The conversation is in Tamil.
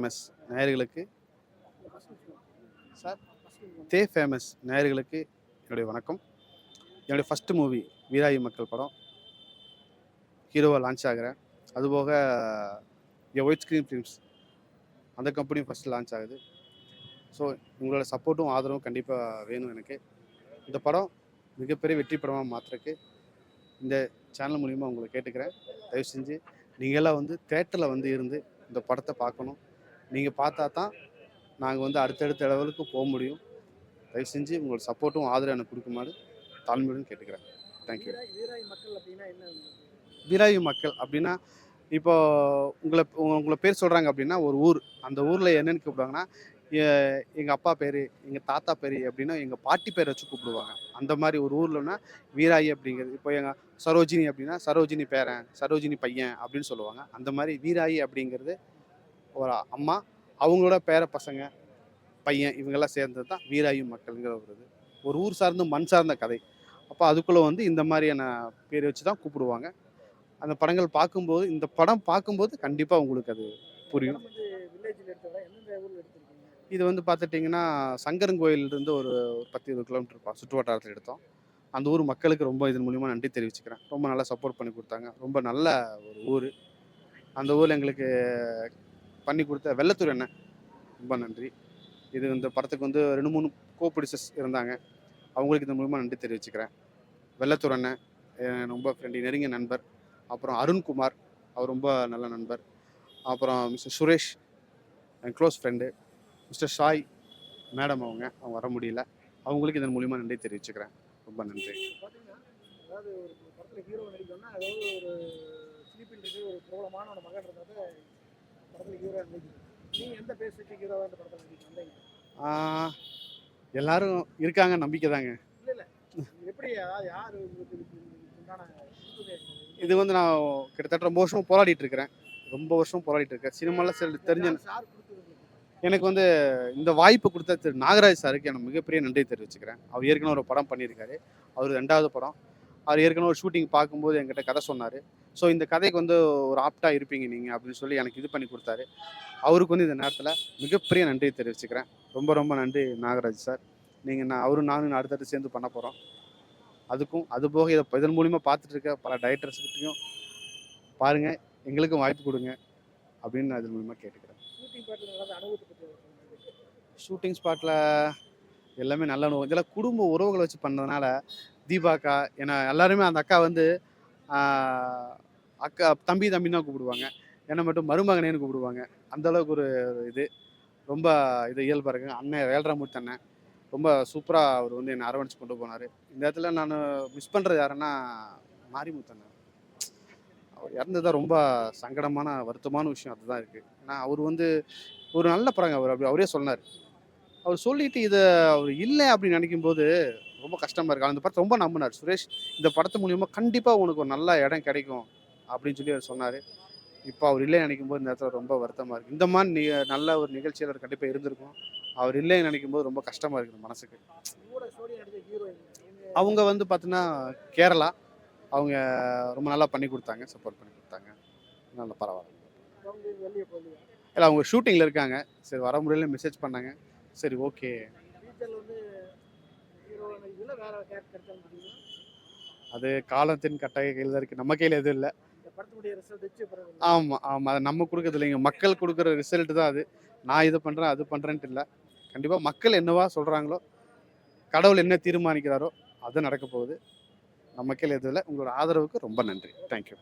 ஃபேமஸ் நேயர்களுக்கு. சார் தே ஃபேமஸ் நேயர்களுக்கு என்னுடைய வணக்கம். என்னுடைய ஃபஸ்ட்டு மூவி வீராயி மக்கள் படம். ஹீரோவாக லான்ச் ஆகிறேன். அதுபோக என் ஒயிட் ஸ்க்ரீன் ஃபிலிம்ஸ் அந்த கம்பெனியும் ஃபஸ்ட்டு லான்ச் ஆகுது. ஸோ உங்களோட சப்போர்ட்டும் ஆதரவும் கண்டிப்பாக வேணும் எனக்கு. இந்த படம் மிகப்பெரிய வெற்றி படமாக மாற்றுறதுக்கு இந்த சேனல் மூலிமா உங்களை கேட்டுக்கிறேன். தயவு செஞ்சு நீங்களாம் வந்து தேட்டரில் வந்து இருந்து இந்த படத்தை பார்க்கணும். நீங்கள் பார்த்தா தான் நாங்கள் வந்து அடுத்தடுத்த லெவலுக்கு போக முடியும். தயவு செஞ்சு உங்களோட சப்போர்ட்டும் ஆதரவு எனக்கு கொடுக்குமாறு தாழ்மையுடன் கேட்டுக்கிறேன். தேங்க்யூ வீராய் வீராய் மக்கள் அப்படின்னா என்ன உங்களுக்கு? வீராயு மக்கள் அப்படின்னா இப்போ உங்களை உங்க- உங்களை பேர் சொல்கிறாங்க அப்படின்னா ஒரு ஊர். அந்த ஊரில் என்னன்னு கூப்பிடுவாங்கன்னா எங்கள் அப்பா பேர் எங்கள் தாத்தா பேர் அப்படின்னா எங்கள் பாட்டி பேர் வச்சு கூப்பிடுவாங்க. அந்த மாதிரி ஒரு ஊர்லன்னா வீராயி அப்படிங்கிறது. இப்போ எங்கள் சரோஜினி அப்படின்னா சரோஜினி பேரன் சரோஜினி பையன் அப்படின்னு சொல்லுவாங்க. அந்த மாதிரி வீராயி அப்படிங்கிறது ஒரு அம்மா அவங்களோட பேர பசங்க பையன் இவங்கெல்லாம் சேர்ந்தது தான் வீராயு மக்கள்ங்கிற ஒரு இது. ஒரு ஊர் சார்ந்த மண் சார்ந்த கதை. அப்போ அதுக்குள்ளே வந்து இந்த மாதிரியான பேர் வச்சு தான் கூப்பிடுவாங்க. அந்த படங்கள் பார்க்கும்போது இந்த படம் பார்க்கும்போது கண்டிப்பாக உங்களுக்கு அது புரியும். இது வந்து பார்த்துட்டிங்கன்னா சங்கரன்கோயிலிருந்து ஒரு ஒரு பத்து இருபது கிலோமீட்டர் சுற்று வட்டாரத்தில் எடுத்தோம். அந்த ஊர் மக்களுக்கு ரொம்ப இதன் மூலிமா நன்றி தெரிவிச்சுக்கிறேன். ரொம்ப நல்லா சப்போர்ட் பண்ணி கொடுத்தாங்க. ரொம்ப நல்ல ஒரு ஊர். அந்த ஊரில் எங்களுக்கு பண்ணி கொடுத்த வெள்ளத்தூர் அண்ணன். ரொம்ப நன்றி. இது இந்த படத்துக்கு வந்து ரெண்டு மூணு கோ ப்ரொடியூசர்ஸ் இருந்தாங்க. அவங்களுக்கு இந்த மூலமாக நன்றி தெரிவிச்சுக்கிறேன். வெள்ளத்தூர் அண்ணன் ரொம்ப ஃப்ரெண்டி நெருங்கிய நண்பர். அப்புறம் அருண்குமார் அவர் ரொம்ப நல்ல நண்பர். அப்புறம் மிஸ்டர் சுரேஷ் என் close friend mister Sai madam அவங்க. அவங்க வர முடியல. அவங்களுக்கு இதன் மூலிமா நன்றி தெரிவிச்சுக்கிறேன். ரொம்ப நன்றி. அதாவது ஒரு படத்தில் ஹீரோ நடிக்கணும்னா அதாவது ஒரு ஸ்லீப்பில் ஒரு பிரபலமான ஒரு மகன் இருந்தால் படத்தில் ஹீரோ நடிக்கணும் நீங்கள் எந்த பேர் வச்சு ஹீரோவாக இந்த படத்தில் நடிக்கணும் ஆஹ், எல்லாரும் இருக்காங்க நம்பிக்கை தாங்க. எப்படி அதாவது யார் இது வந்து நான் கிட்டத்தட்ட ரொம்ப வருஷம் போராடிட்டு இருக்கிறேன். ரொம்ப வருஷம் போராடிட்டு இருக்கேன். சினிமாவில் சில தெரிஞ்ச? எனக்கு வந்து இந்த வாய்ப்பு கொடுத்த திரு நாகராஜ் சாருக்கு எனக்கு மிகப்பெரிய நன்றி தெரிவிச்சுக்கிறேன். அவர் ஏற்கனவே ஒரு படம் பண்ணியிருக்காரு. அவர் ரெண்டாவது படம். அவர் ஏற்கனவே ஒரு ஷூட்டிங் பார்க்கும்போது என்கிட்ட கதை சொன்னார். ஸோ இந்த கதைக்கு வந்து ஒரு ஆப்டாக இருப்பீங்க நீங்கள் அப்படின்னு சொல்லி எனக்கு இது பண்ணி கொடுத்தாரு. அவருக்கு வந்து இந்த நேரத்தில் மிகப்பெரிய நன்றி தெரிவிச்சுக்கிறேன். ரொம்ப ரொம்ப நன்றி நாகராஜ் சார். நீங்கள் நான் அவரும் நானும் அடுத்தடுத்து சேர்ந்து பண்ண போகிறோம் அதுக்கும் அது போக இதை இதன் மூலிமா பார்த்துட்டு இருக்க பல டைரக்டர்ஸ்கிட்டையும் பாருங்கள் எங்களுக்கும் வாய்ப்பு கொடுங்க அப்படின்னு நான் இதன் மூலிமா கேட்டுக்கிறேன். ஷூட்டிங் ஸ்பாட்டில் எல்லாமே நல்ல அனுபவம். இதெல்லாம் குடும்ப உறவுகளை வச்சு பண்ணதுனால தீபாக்கா ஏன்னா எல்லாருமே அந்த அக்கா வந்து அக்கா தம்பி தம்பி தான் கூப்பிடுவாங்க. என்னை மட்டும் மருமகனேன்னு கூப்பிடுவாங்க. அந்த அளவுக்கு ஒரு இது. ரொம்ப இது இயல்பாக இருக்குங்க அண்ணன் வேல்ராமூர்த்தி அண்ணன். ரொம்ப சூப்பராக அவர் வந்து என்னை அரவணைச்சு கொண்டு போனார். இந்த இடத்துல நான் மிஸ் பண்ணுறது யாருன்னா மாரிமுத்து அண்ணன். அவர் இறந்தது ரொம்ப சங்கடமான வருத்தமான விஷயம். அதுதான் இருக்குது ஏன்னா அவர் வந்து ஒரு நல்ல படங்க. அவர் அப்படி அவரே சொன்னார். அவர் சொல்லிட்டு இதை அவர் இல்லை அப்படின்னு நினைக்கும் போது ரொம்ப கஷ்டமாக இருக்கு. அந்த படத்தை ரொம்ப நம்பினார். சுரேஷ் இந்த படத்து மூலியமா கண்டிப்பாக உனக்கு ஒரு நல்ல இடம் கிடைக்கும் அப்படின்னு சொல்லி அவர் சொன்னார். இப்போ அவர் இல்லை நினைக்கும் போது இந்த இடத்துல ரொம்ப வருத்தமாக இருக்குது இந்த மாதிரி நி நல்ல ஒரு நிகழ்ச்சியில் அவர் கண்டிப்பாக இருந்திருக்கும். அவர் இல்லைன்னு நினைக்கும் போது ரொம்ப கஷ்டமாக இருக்குது மனசுக்கு. அவங்க வந்து பார்த்தீங்கன்னா கேரளா. அவங்க ரொம்ப நல்லா பண்ணி கொடுத்தாங்க சப்போர்ட் பண்ணி கொடுத்தாங்க. நல்ல பரவாயில்ல. இல்லை அவங்க ஷூட்டிங்கில் இருக்காங்க. சரி வர முடியல மெசேஜ் பண்ணாங்க. சரி ஓகே. அது காலத்தின் கட்டாய கையில் தான் இருக்குது நம்ம கையில் எதுவும் இல்லை. ஆமாம் ஆமாம் அதை நம்ம கொடுக்கறது இல்லைங்க. மக்கள் கொடுக்குற ரிசல்ட் தான் அது. நான் இது பண்ணுறேன் அது பண்ணுறேன்ட்டு இல்லை. கண்டிப்பாக மக்கள் என்னவா சொல்கிறாங்களோ கடவுள் என்ன தீர்மானிக்கிறாரோ அது நடக்க போகுது. நம்ம கையில் எதுவும் இல்லை. உங்களோட ஆதரவுக்கு ரொம்ப நன்றி. தேங்க்யூ